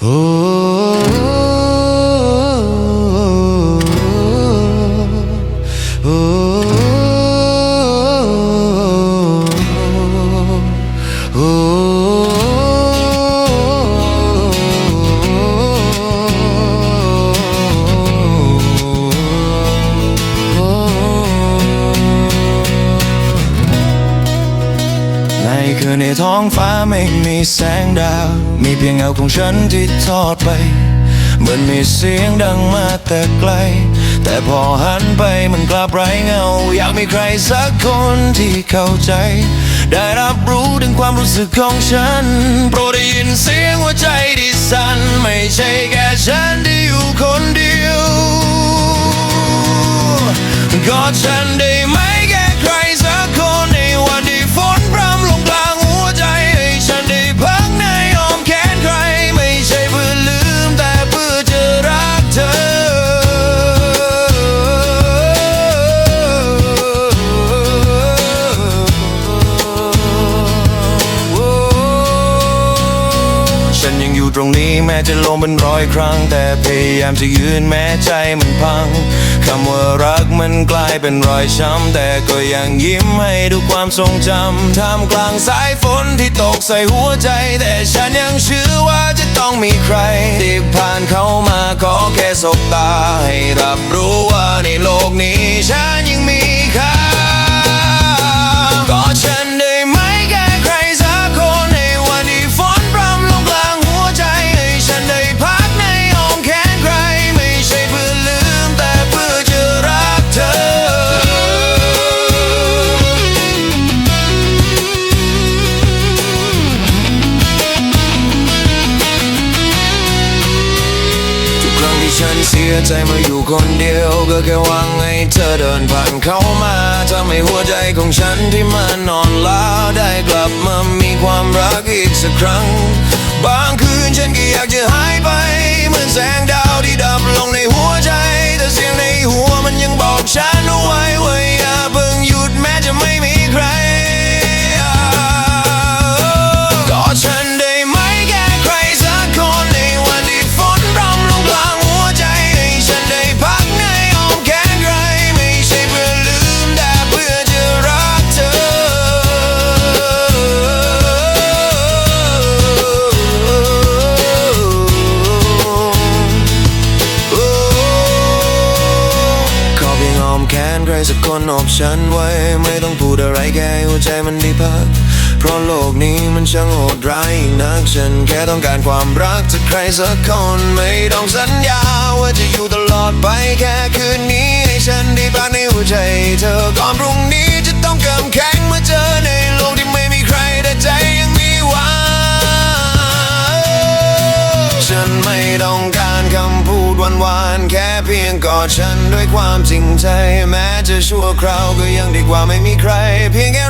โคืนในท้องฟ้าไม่มีแสงดาว มีเพียงเงาของฉันที่ทอดไป เหมือนมีเสียงดังมาแต่ไกล แต่พอหันไปมันกลับไร้เงา อยากมีใครสักคนที่เข้าใจ ได้รับรู้ถึงความรู้สึกของฉัน โปรดได้ยินเสียงหัวใจที่สั่นไม่ใช่แค่ฉันที่อยู่คนเดียวกอดฉันได้ ฉันยังอยู่ตรงนี้แม้จะลงเป็นร้อยครั้ง แต่พยายามจะยืนแม้ใจมันพังคำว่ารักมันกลายเป็นรอยช้ำ แต่ก็ยังยิ้มให้ดูความทรงจำท่ามกลางสายฝนที่ตกใส่หัวใจ แต่ฉันยังเชื่อว่าจะต้องมีใครที่ผ่านเข้ามาขอแค่สบตา ให้รับรู้ว่าในโลกนี้ฉันยังมีค่า ฉันเสียใจมาอยู่คนเดียว ก็แค่หวังให้เธอเดินผ่านเข้ามาทำให้หัวใจของฉันที่มันนอนล้าได้กลับมามีความรักอีกสักครั้ง บางคืนฉันก็อยากจะหายไป เหมือนแสงดาวที่ดับลงในหัว แขนใครสักคนอบฉันไว้ ไม่ต้องพูดอะไรแค่หัวใจมันได้พัก เพราะโลกนี้มันช่างโหดร้ายนัก ฉันแค่ต้องการความรักจากใครสักคนไม่ต้องสัญญาว่าจะอยู่ตลอดไปแค่คืนนี้ ให้ฉันได้พักในหัวใจ เธอก่อนพรุ่งนี้จะต้องเกิมแค่ ฉันไม่ต้องการคำพูดหวานๆแค่เพียงกอดฉันด้วยความจริงใจ แม้จะชั่วคราวก็ยังดีกว่าไม่มีใคร เพียงแค่